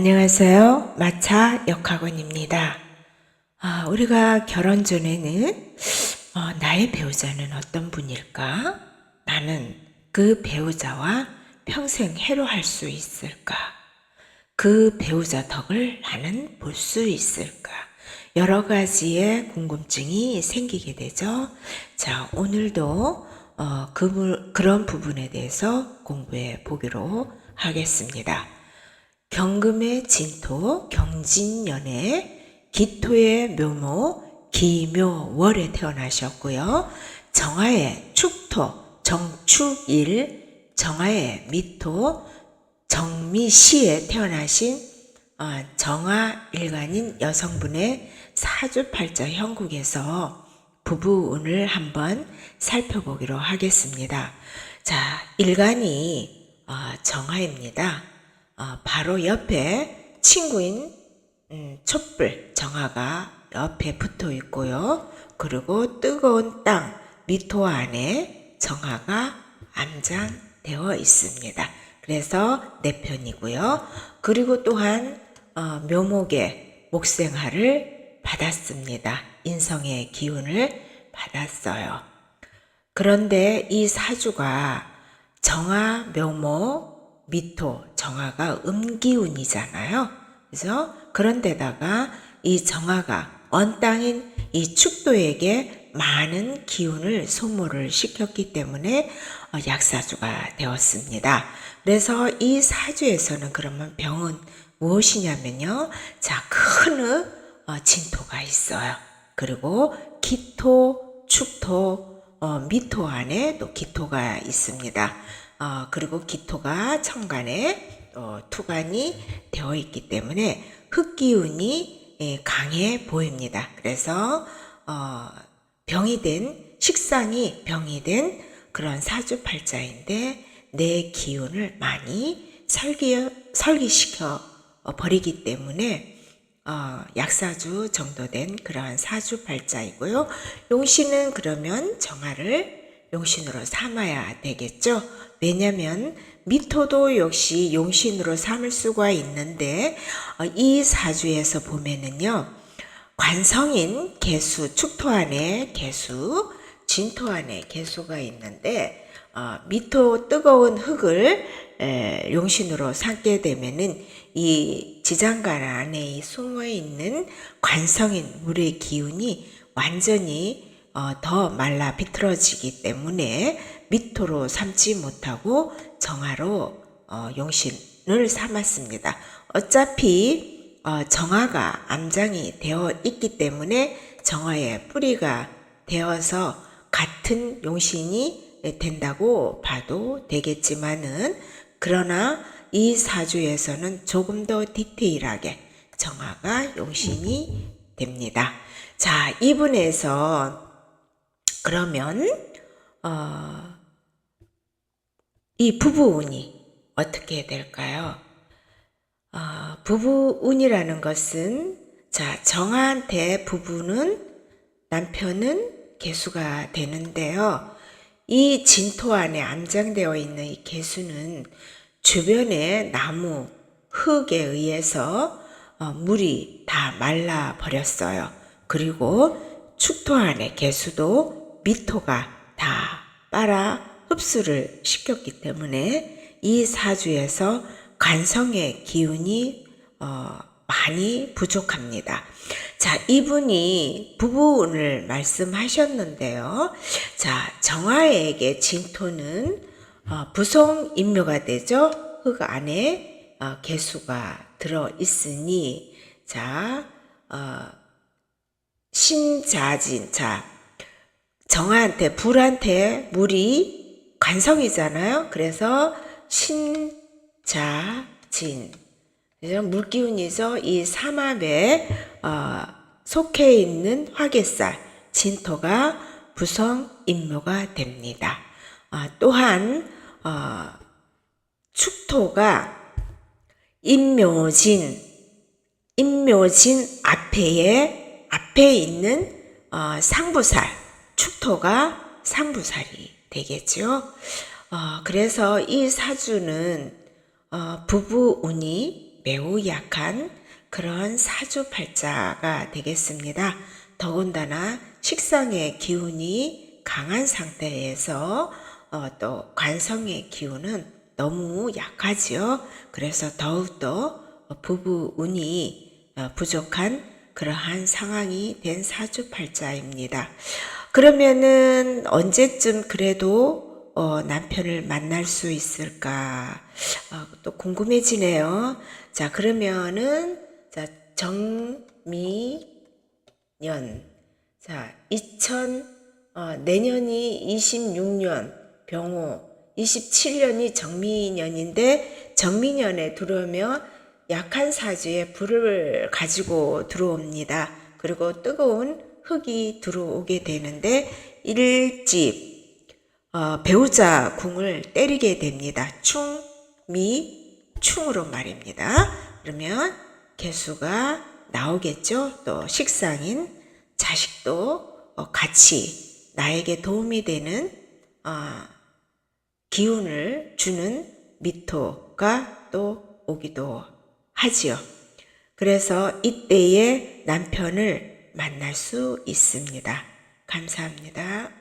안녕하세요. 마차 역학원입니다. 아, 우리가 결혼 전에는 어, 나의 배우자는 어떤 분일까? 나는 그 배우자와 평생 해로할 수 있을까? 그 배우자 덕을 나는 볼 수 있을까? 여러 가지의 궁금증이 생기게 되죠. 자, 오늘도 어, 그, 부- 그런 부분에 대해서 공부해 보기로 하겠습니다. 경금의 진토, 경진년에 기토의 묘모, 기묘월에 태어나셨고요. 정화의 축토, 정축일, 정화의 미토, 정미시에 태어나신 어, 정화일간인 여성분의 사주팔자 형국에서 부부운을 한번 살펴보기로 하겠습니다. 자, 일간이 어, 정화입니다. 어, 바로 옆에 친구인 음, 촛불 정화가 옆에 붙어 있고요. 그리고 뜨거운 땅 미토 안에 정화가 암장되어 있습니다. 그래서 내 편이고요. 그리고 또한 어, 묘목의 목생화를 받았습니다. 인성의 기운을 받았어요. 그런데 이 사주가 정화, 묘모, 미토, 정화가 음기운이잖아요. 그래서 그런데다가 이 정화가 언땅인 이 축도에게 많은 기운을 소모를 시켰기 때문에 어, 약사주가 되었습니다. 그래서 이 사주에서는 그러면 병은 무엇이냐면요. 자, 큰 어, 진토가 있어요. 그리고 기토, 축토, 어, 미토 안에 또 기토가 있습니다. 어, 그리고 기토가 천간에 어, 투간이 되어 있기 때문에 흙기운이 예, 강해 보입니다. 그래서 어, 병이 된 식상이 병이 된 그런 사주팔자인데 내 기운을 많이 설기 설기시켜 버리기 때문에 어, 약사주 정도 된 그러한 사주팔자이고요. 용신은 그러면 정화를 용신으로 삼아야 되겠죠. 왜냐면 미토도 역시 용신으로 삼을 수가 있는데 어, 이 사주에서 보면은요. 관성인 개수, 축토 안에 개수, 진토 안에 개수가 있는데 어, 미토 뜨거운 흙을 에, 용신으로 삼게 되면은 이 지장간 안에 숨어 있는 관성인 물의 기운이 완전히 어, 더 말라 비틀어지기 때문에 미토로 삼지 못하고 정화로 어, 용신을 삼았습니다. 어차피 어, 정화가 암장이 되어 있기 때문에 정화의 뿌리가 되어서 같은 용신이 된다고 봐도 되겠지만은 그러나 이 사주에서는 조금 더 디테일하게 정화가 용신이 됩니다. 자, 이분에서 그러면 어, 이 부부운이 어떻게 될까요? 어, 부부운이라는 것은 자 정한테 부부는 남편은 개수가 되는데요. 이 진토 안에 암장되어 있는 이 개수는 주변의 나무, 흙에 의해서 어, 물이 다 말라 버렸어요. 그리고 축토 안에 개수도 미토가 다 빨아 흡수를 시켰기 때문에 이 사주에서 간성의 기운이 어, 많이 부족합니다. 자, 이분이 부부운을 말씀하셨는데요. 자, 정화에게 진토는 어, 부성 인묘가 되죠. 흙 안에 어, 개수가 들어 있으니 자, 어, 신자진 자 정한테 불한테 물이 관성이잖아요. 그래서 신자진 물기운이죠. 이 삼합에 어, 속해 있는 화개살 진토가 부성 인묘가 됩니다. 어, 또한 어, 축토가 인묘진 인묘진 앞에에 앞에 있는 어, 상부살 축토가 상부살이 되겠죠. 어, 그래서 이 사주는 어, 부부운이 기운이 매우 약한 그런 사주팔자가 되겠습니다. 더군다나 식상의 기운이 강한 상태에서 어, 또 관성의 기운은 너무 약하지요. 그래서 더욱더 부부 운이 어, 부족한 그러한 상황이 된 사주팔자입니다. 그러면은 언제쯤 그래도 어, 남편을 만날 수 있을까? 어, 또 궁금해지네요. 자, 그러면은 자, 정미년. 자, 2000 어, 내년이 26년 병호, 27년이 정미년인데 정미년에 들어오면 약한 사주에 불을 가지고 들어옵니다. 그리고 뜨거운 흙이 들어오게 되는데 일집 어, 배우자 궁을 때리게 됩니다. 충, 미, 충으로 말입니다. 그러면 개수가 나오겠죠. 또 식상인 자식도 어, 같이 나에게 도움이 되는 어, 기운을 주는 미토가 또 오기도 하지요. 그래서 이때에 남편을 만날 수 있습니다. 감사합니다.